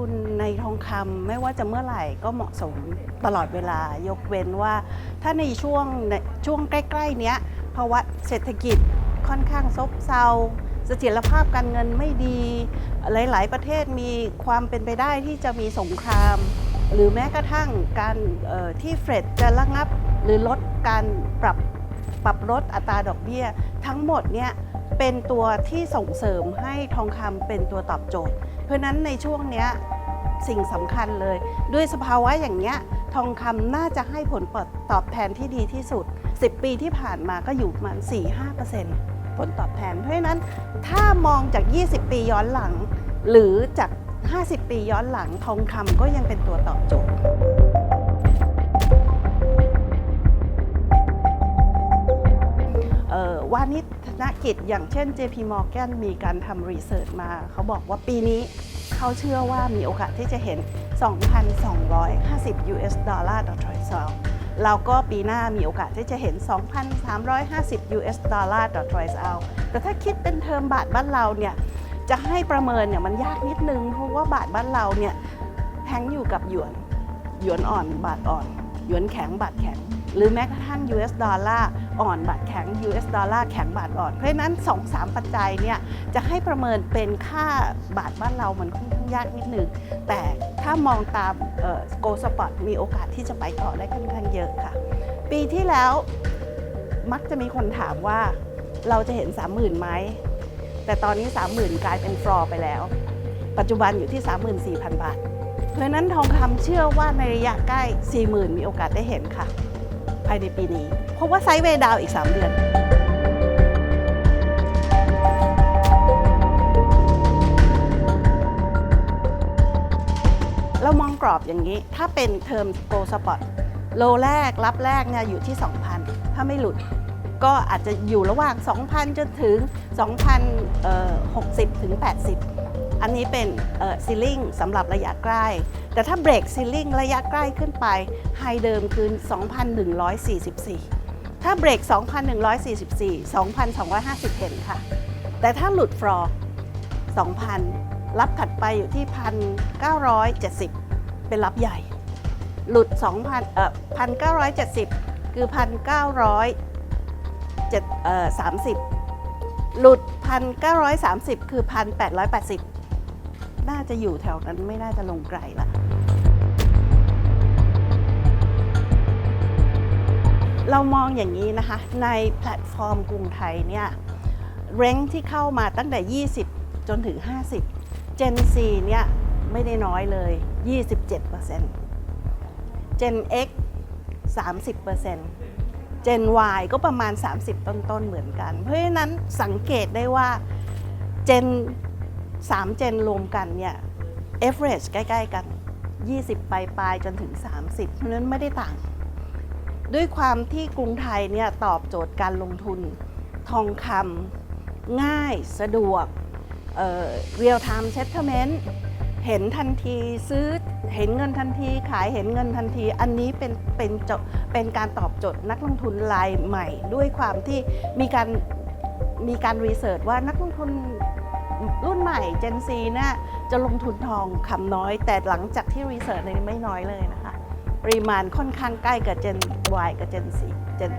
ทุนในทองคำไม่ว่าจะเมื่อไหร่ก็เหมาะสมตลอดเวลายกเว้นว่า ถ้าในช่วงในช่วงใกล้ ๆ เนี้ยภาวะเศรษฐกิจค่อนข้างซบเซาเสถียรภาพการเงินไม่ดี หลาย ๆ ประเทศมีความเป็นไปได้ที่จะมีสงคราม หรือแม้กระทั่งการที่เฟดจะระงับ หรือลดการปรับปรับลดอัตราดอกเบี้ย ทั้งหมดเนี่ย เป็นตัวที่ส่งเสริมให้ทองคำเป็นตัวตอบโจทย์ เพราะนั้นในช่วงนี้สิ่งสำคัญเลย ด้วยสภาวะอย่างเนี้ยทองคำน่าจะให้ผลตอบแทนที่ดีที่สุด 10 ปีที่ผ่านมาก็อยู่ประมาณ 4-5%ผลตอบแทน เพราะฉะนั้นถ้ามองจาก 20 ปีย้อนหลัง หรือจาก 50 ปีย้อนหลังทองคำก็ยังเป็นตัวตอบโจทย์ นกิจอย่างเช่น JP Morgan มีการทำรีเสิร์ชมา เขาบอกว่าปีนี้เขาเชื่อว่ามีโอกาสที่จะเห็น 2,250 US ดอลลาร์ต่อทรอยซอลแล้วก็ปีหน้ามีโอกาสที่จะเห็น 2,350 US ดอลลาร์ต่อทรอยซอลแต่ถ้าคิดเป็นเทอมบาทบ้านเราเนี่ยจะให้ประเมินเนี่ยมันยากนิดนึง เพราะว่าบาทบ้านเราเนี่ยแทงอยู่กับหยวน หยวนอ่อนบาทอ่อน หยวนแข็งบาทแข็ง หรือแม้กระทั่ง US ดอลลาร์อ่อนบาทแข็ง US ดอลลาร์แข็งบาทอ่อน เพราะฉะนั้น 2-3 ปัจจัยเนี่ยจะให้ประเมินเป็นค่าบาทบ้านเรามันค่อนข้างยากนิดหนึ่งแต่ถ้ามองตามโกลสปอตมีโอกาสที่จะไปต่อได้ค่อนข้างเยอะค่ะ ปีที่แล้วมักจะมีคนถามว่าเราจะเห็น 30,000ไหมแต่ตอนนี้ 30,000 กลายเป็นฟลอไปแล้ว ปัจจุบันอยู่ที่ 34,000 บาท เพราะฉะนั้นทองคำเชื่อว่าในระยะใกล้ 40,000 มีโอกาสได้เห็นค่ะายในปีนี้ เพราะว่าไซด์เวดาวอีก 3 เดือนเรามองกรอบอย่างนี้ ถ้าเป็นเทอมโกลสปอตโลแรกรับแรกเนี่ยอยู่ที่ 2,000 ถ้าไม่หลุด ก็อาจจะอยู่ระหว่าง 2,000 จนถึง 2,060 ถึง 80 อันนี้เป็นซีลิงสำหรับระยะใกล้ แต่ถ้าเบรกซีลิงระยะใกล้ขึ้นไปไฮเดิมคือ 2,144 ถ้าเบรก 2,144 2,250 เห็นค่ะ แต่ถ้าหลุดฟลอร์2,000 รับถัดไปอยู่ที่ 1,970 เป็นรับใหญ่ หลุด 2,000เอ่อ1,970 คือ 1,930 หลุด 1,930 คือ 1,880 น่าจะอยู่แถวนั้นไม่น่าจะลงไกลละเรามองอย่างนี้นะคะ ในแพลตฟอร์มกรุงไทยเนี่ยเร้งที่เข้ามาตั้งแต่ 20 จนถึง 50 Gen C เนี่ยไม่ได้น้อยเลย 27% Gen X 30% Gen Y ก็ประมาณ 30 ต้นๆ เหมือนกัน เพราะฉะนั้นสังเกตได้ว่า Gen 3 Gen รวมกันเนี่ย average ใกล้ ๆ กัน 20 ปลายๆจนถึง 30 เพราะนั้นไม่ได้ต่าง ด้วยความที่กรุงไทยเนี่ยตอบโจทย์การลงทุน ทองคำง่ายสะดวกเอ่อ real time settlement เห็นทันทีซื้อเห็นเงินทันทีขายเห็นเงินทันที อันนี้เป็นเป็นเป็นการตอบโจทย์นักลงทุนรายใหม่ ด้วยความที่มีการมีการรีเสิร์ชว่านักลงทุน รุ่นใหม่ Gen Z เนี่ยจะลงทุนทองคำน้อย แต่หลังจากที่รีเสิร์ชในยไม่น้อยเลยนะคะ ปริมาณค่อนข้างใกล้กับ Gen Y กับ Gen Z Gen